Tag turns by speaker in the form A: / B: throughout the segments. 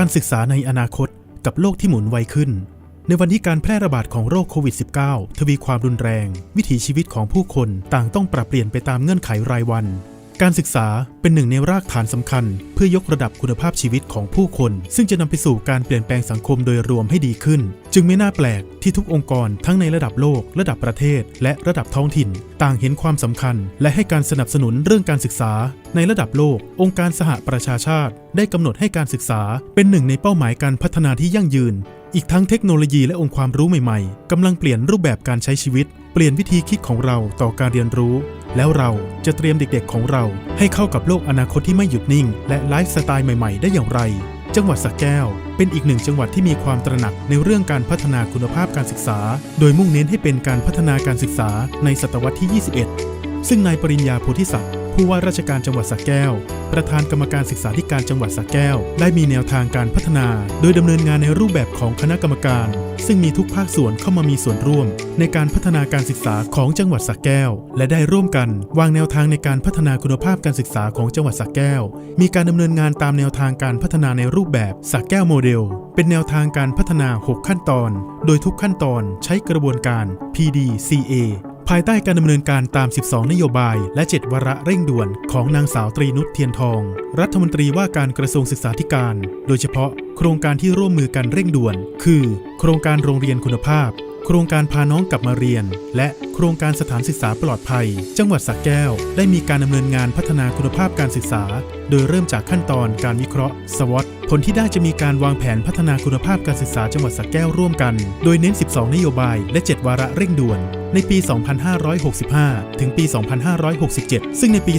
A: การศึกษาในอนาคตกับโลกที่หมุนไวขึ้น ในวันที่การแพร่ระบาดของโรคโควิด -19 ทวีความรุนแรง วิถีชีวิตของผู้คนต่างต้องปรับเปลี่ยนไปตามเงื่อนไขรายวัน การศึกษาเป็นหนึ่งในรากฐานสำคัญ เพื่อยกระดับคุณภาพชีวิตของผู้คน ซึ่งจะนำไปสู่การเปลี่ยนแปลงสังคมโดยรวมให้ดีขึ้น จึงไม่น่าแปลกที่ทุกองค์กรทั้งในระดับโลก ระดับประเทศ และระดับท้องถิ่น ต่างเห็นความสำคัญ และให้การสนับสนุนเรื่องการศึกษา ในระดับโลก องค์การสหประชาชาติ ได้กำหนดให้การศึกษา เป็นหนึ่งในเป้าหมายการพัฒนาที่ยั่งยืน อีกทั้งเทคโนโลยีและองค์ความรู้ใหม่ๆกำลังเปลี่ยนรูปแบบการใช้ชีวิต เปลี่ยนวิธีคิดของเราต่อการเรียนรู้ แล้วเราจะเตรียมเด็กๆของเราให้เข้ากับโลกอนาคตที่ไม่หยุดนิ่ง และไลฟ์สไตล์ใหม่ๆ ได้อย่างไร จังหวัดสระแก้ว เป็นอีกหนึ่งจังหวัดที่มีความตระหนักในเรื่องการพัฒนาคุณภาพการศึกษา โดยมุ่งเน้นให้เป็นการพัฒนาการศึกษาในศตวรรษที่ 21 ซึ่งนายปริญญาโพธิศักดิ์ ผู้ว่าราชการจังหวัดสระแก้ว ประธานกรรมการศึกษาธิการจังหวัดสระแก้ว ได้มีแนวทางการพัฒนา โดยดำเนินงานในรูปแบบของคณะกรรมการ ซึ่งมีทุกภาคส่วนเข้ามามีส่วนร่วม ในการพัฒนาการศึกษาของจังหวัดสระแก้ว และได้ร่วมกัน วางแนวทางในการพัฒนาคุณภาพการศึกษาของจังหวัดสระแก้ว มีการดำเนินงานตามแนวทางการพัฒนาในรูปแบบสระแก้วโมเดล เป็นแนวทางการพัฒนา 6 ขั้นตอน โดยทุกขั้นตอนใช้กระบวนการ PDCA ภายใต้การดำเนินการตาม 12 นโยบาย และ 7 วาระเร่งด่วนของนางสาวตรีนุชเทียนทอง รัฐมนตรีว่าการกระทรวงศึกษาธิการ โดยเฉพาะโครงการที่ร่วมมือกันเร่งด่วน คือ โครงการโรงเรียนคุณภาพ โครงการพาน้องกลับมาเรียน และ โครงการสถานศึกษาปลอดภัย จังหวัดสระแก้ว ได้มีการดำเนินงานพัฒนาคุณภาพการศึกษา โดยเริ่มจากขั้นตอนการวิเคราะห์ SWOT ผลที่ได้จะมีการวางแผนพัฒนาคุณภาพการศึกษาจังหวัดสระแก้วร่วมกัน โดยเน้น 12 นโยบาย และ 7 วาระเร่งด่วน ในปี 2565 ถึงปี 2567 ซึ่งในปี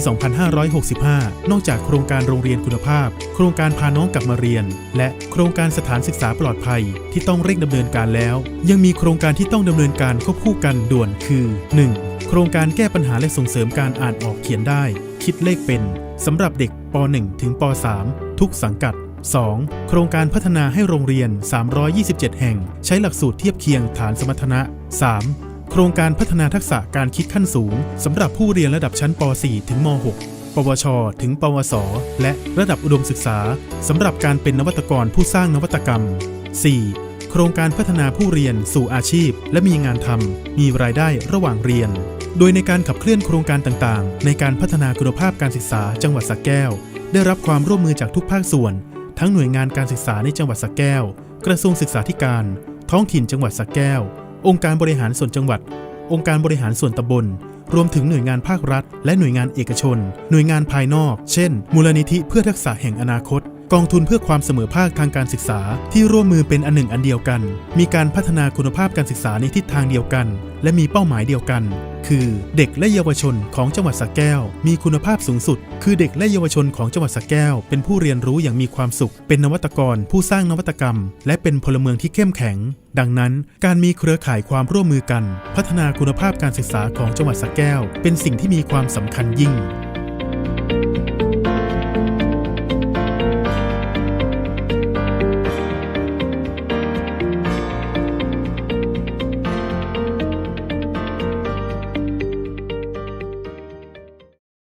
A: 2565 นอกจากโครงการโรงเรียนคุณภาพ โครงการพาน้องกลับมาเรียน และโครงการสถานศึกษาปลอดภัย ที่ต้องเร่งดำเนินการแล้ว ยังมีโครงการที่ต้องดำเนินการควบคู่กันด่วนคือ 1. โครงการแก้ปัญหาและส่งเสริมการอ่านออกเขียนได้ คิดเลขเป็นสำหรับเด็กป .1 ถึงป .3 ทุกสังกัด 2. โครงการพัฒนาให้โรงเรียน 327 แห่ง ใช้หลักสูตรเทียบเคียงฐานสมรรถนะ 3. โครงการพัฒนาทักษะการคิดขั้นสูงสำหรับผู้เรียนระดับชั้นป .4 ถึงม .6 ปวช ถึง ปวส และระดับอุดมศึกษาสำหรับการเป็นนวัตกรผู้สร้างนวัตกรรม 4. โครงการพัฒนาผู้เรียนสู่อาชีพ และมีงานทำมีรายได้ระหว่างเรียน โดยในการขับเคลื่อนโครงการต่างๆ ในการพัฒนาคุณภาพการศึกษาจังหวัดสระแก้ว ได้รับความร่วมมือจากทุกภาคส่วน ทั้งหน่วยงานการศึกษาในจังหวัดสระแก้ว กระทรวงศึกษาธิการ ท้องถิ่นจังหวัดสระแก้ว องค์การบริหารส่วนจังหวัด องค์การบริหารส่วนตำบลรวมถึงหน่วยงานภาครัฐ และหน่วยงานเอกชน หน่วยงานภายนอก เช่น มูลนิธิเพื่อทักษะแห่งอนาคต กองทุนเพื่อความเสมอภาคทางการศึกษาที่ร่วมมือเป็นอันหนึ่งอันเดียวกัน มีการพัฒนาคุณภาพการศึกษาในทิศทางเดียวกัน และมีเป้าหมายเดียวกัน คือเด็กและเยาวชนของจังหวัดสระแก้ว มีคุณภาพสูงสุด คือเด็กและเยาวชนของจังหวัดสระแก้ว เป็นผู้เรียนรู้อย่างมีความสุข เป็นนวัตกร ผู้สร้างนวัตกรรม และเป็นพลเมืองที่เข้มแข็ง ดังนั้น การมีเครือข่ายความร่วมมือกัน พัฒนาคุณภาพการศึกษาของจังหวัดสระแก้ว เป็นสิ่งที่มีความสำคัญยิ่ง